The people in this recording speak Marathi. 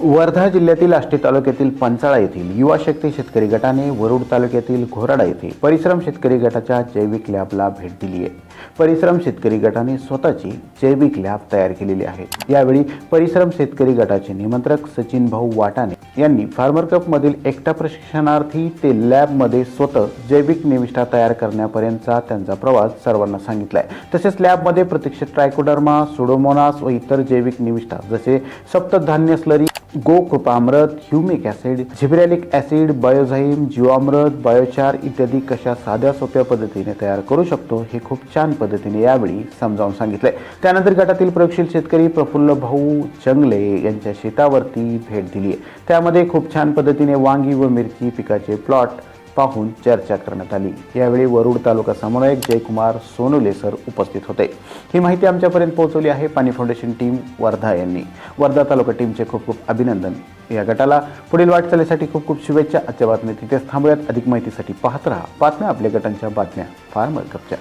वर्धा जिल्ह्यातील आष्टी तालुक्यातील पंचाळा येथील युवा शक्ती शेतकरी गटाने वरुड तालुक्यातील घोराडा येथे परिश्रम शेतकरी गटाच्या जैविक लॅबला भेट दिली आहे. परिश्रम शेतकरी गटाने स्वतःची जैविक लॅब तयार केलेली आहे. यावेळी परिश्रम शेतकरी गटाचे निमंत्रक सचिन भाऊ वाटाणे यांनी फार्मर कपमधील एकटा प्रशिक्षणार्थी ते लॅबमध्ये स्वतः जैविक निविष्ठा तयार करण्यापर्यंतचा त्यांचा प्रवास सर्वांना सांगितलाय. तसेच लॅबमध्ये प्रत्यक्ष ट्रायकोडर्मा सुडोमोनास व इतर जैविक निविष्ठा जसे सप्तधान्य slurry गोकृपामृत humic acid gibberellic acid biozyme जीवामृत बायोचार इत्यादी कशा साध्या सोप्या पद्धतीने तयार करू शकतो हे खूप छान पद्धतीने यावेळी समजावून सांगितले. त्यानंतर गटातील प्रयोगशील शेतकरी प्रफुल्ल भाऊ जंगले यांच्या शेतावरती भेट दिली. आहे त्यामध्ये खूप छान पद्धतीने वांगी व मिरची पिकाचे प्लॉट पाहून चर्चा करण्यात आली. यावेळी वरुड तालुका समन्वयक जयकुमार सोनुले सर उपस्थित होते. ही माहिती आमच्यापर्यंत पोहोचवली आहे पाणी फाउंडेशन टीम वर्धा यांनी. वर्धा तालुका टीमचे खूप खूप अभिनंदन या गटाला. पुढील वाटचालीसाठी खूप खूप शुभेच्छा. आजच्या बातम्या तिथेच थांबूयात. अधिक माहितीसाठी पाहत राहा. बातम्या आपल्या गटांच्या बातम्या. फार मरकपच्या